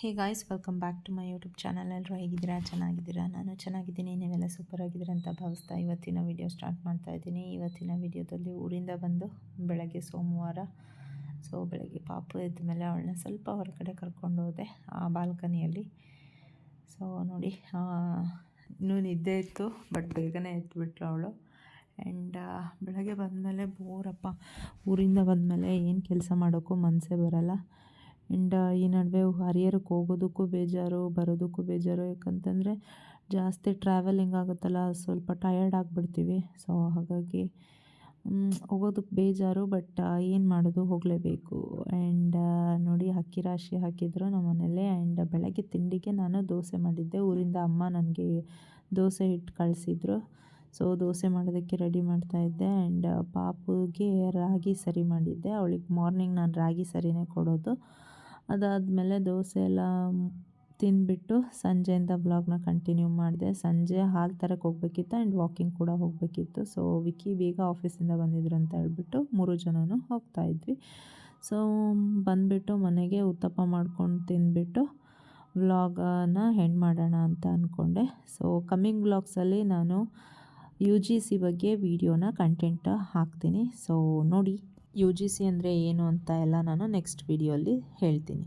Hey guys welcome back to my YouTube channel ಎಲ್ಲರೂ ಹೇಗಿದ್ದೀರಾ? ಚೆನ್ನಾಗಿದ್ದೀರಾ? ನಾನು ಚೆನ್ನಾಗಿದ್ದೀನಿ. ನೀವೆಲ್ಲ ಸೂಪರ್ ಆಗಿದ್ದೀರಾ ಅಂತ ಭಾವಿಸ್ತಾ ಇವತ್ತಿನ ವಿಡಿಯೋ ಸ್ಟಾರ್ಟ್ ಮಾಡ್ತಾ ಇದ್ದೀನಿ. ಇವತ್ತಿನ ವಿಡಿಯೋದಲ್ಲಿ ಊರಿಂದ ಬಂದು ಬೆಳಗ್ಗೆ ಸೋಮವಾರ ಸೊ ಬೆಳಗ್ಗೆ ಪಾಪು ಎದ್ದ ಮೇಲೆ ಅವಳನ್ನ ಸ್ವಲ್ಪ ಹೊರಗಡೆ ಕರ್ಕೊಂಡು ಹೋದೆ, ಆ ಬಾಲ್ಕನಿಯಲ್ಲಿ. ಸೊ ನೋಡಿ ಇನ್ನೂ ನಿದ್ದೆ ಇತ್ತು ಬಟ್ ಬೇಗನೆ ಎದ್ದುಬಿಟ್ಲು ಅವಳು. ಆ್ಯಂಡ್ ಬೆಳಗ್ಗೆ ಬಂದಮೇಲೆ ಬೋರಪ್ಪ, ಊರಿಂದ ಬಂದಮೇಲೆ ಏನು ಕೆಲಸ ಮಾಡೋಕ್ಕೂ ಮನಸ್ಸೇ ಬರಲ್ಲ. ಆ್ಯಂಡ್ ಈ ನಡುವೆ ಹರಿಹರಕ್ಕೆ ಹೋಗೋದಕ್ಕೂ ಬೇಜಾರು, ಬರೋದಕ್ಕೂ ಬೇಜಾರು. ಯಾಕಂತಂದರೆ ಜಾಸ್ತಿ ಟ್ರಾವೆಲಿಂಗ್ ಆಗುತ್ತಲ್ಲ, ಸ್ವಲ್ಪ ಟಯರ್ಡ್ ಆಗಿಬಿಡ್ತೀವಿ. ಸೊ ಹಾಗಾಗಿ ಹೋಗೋದಕ್ಕೆ ಬೇಜಾರು ಬಟ್ ಏನು ಮಾಡೋದು? ಹೋಗಲೇಬೇಕು. ಆ್ಯಂಡ್ ನೋಡಿ, ಅಕ್ಕಿ ರಾಶಿ ಹಾಕಿದ್ರು ನಮ್ಮ ಮನೇಲಿ ಆ್ಯಂಡ್ ಬೆಳಗ್ಗೆ ತಿಂಡಿಗೆ ನಾನು ದೋಸೆ ಮಾಡಿದ್ದೆ. ಊರಿಂದ ಅಮ್ಮ ನನಗೆ ದೋಸೆ ಹಿಟ್ಟು ಕಳಿಸಿದ್ರು. ಸೊ ದೋಸೆ ಮಾಡೋದಕ್ಕೆ ರೆಡಿ ಮಾಡ್ತಾಯಿದ್ದೆ ಆ್ಯಂಡ್ ಪಾಪುಗೆ ರಾಗಿ ಸರಿ ಮಾಡಿದ್ದೆ. ಅವಳಿಗೆ ಮಾರ್ನಿಂಗ್ ನಾನು ರಾಗಿ ಸರಿನೇ ಕೊಡೋದು. ಅದಾದಮೇಲೆ ದೋಸೆ ಎಲ್ಲ ತಿಂದುಬಿಟ್ಟು ಸಂಜೆಯಿಂದ ವ್ಲಾಗ್ನ ಕಂಟಿನ್ಯೂ ಮಾಡಿದೆ. ಸಂಜೆ ಹಾಲು ತರಕ್ಕೆ ಹೋಗ್ಬೇಕಿತ್ತು ಆ್ಯಂಡ್ ವಾಕಿಂಗ್ ಕೂಡ ಹೋಗಬೇಕಿತ್ತು. ಸೊ ವಿಕಿ ಬೇಗ ಆಫೀಸಿಂದ ಬಂದಿದ್ರು ಅಂತ ಹೇಳ್ಬಿಟ್ಟು ಮೂರು ಜನನೂ ಹೋಗ್ತಾಯಿದ್ವಿ ಸೊ ಬಂದುಬಿಟ್ಟು ಮನೆಗೆ ಉತ್ತಪ್ಪ ಮಾಡ್ಕೊಂಡು ತಿಂದುಬಿಟ್ಟು ವ್ಲಾಗನ ಹೆಂಡ್ ಮಾಡೋಣ ಅಂತ ಅಂದ್ಕೊಂಡೆ ಸೊ ಕಮ್ಮಿಂಗ್ ವ್ಲಾಗ್ಸಲ್ಲಿ ನಾನು ಯು ಜಿ ಸಿ ಬಗ್ಗೆ ವೀಡಿಯೋನ ಕಂಟೆಂಟ್ ಹಾಕ್ತೀನಿ. ಸೊ ನೋಡಿ. ಯು ಜಿ ಸಿ ಅಂದರೆ ಏನು ಅಂತ ಎಲ್ಲ ನಾನು ನೆಕ್ಸ್ಟ್ ವಿಡಿಯೋಲಿ ಹೇಳ್ತೀನಿ.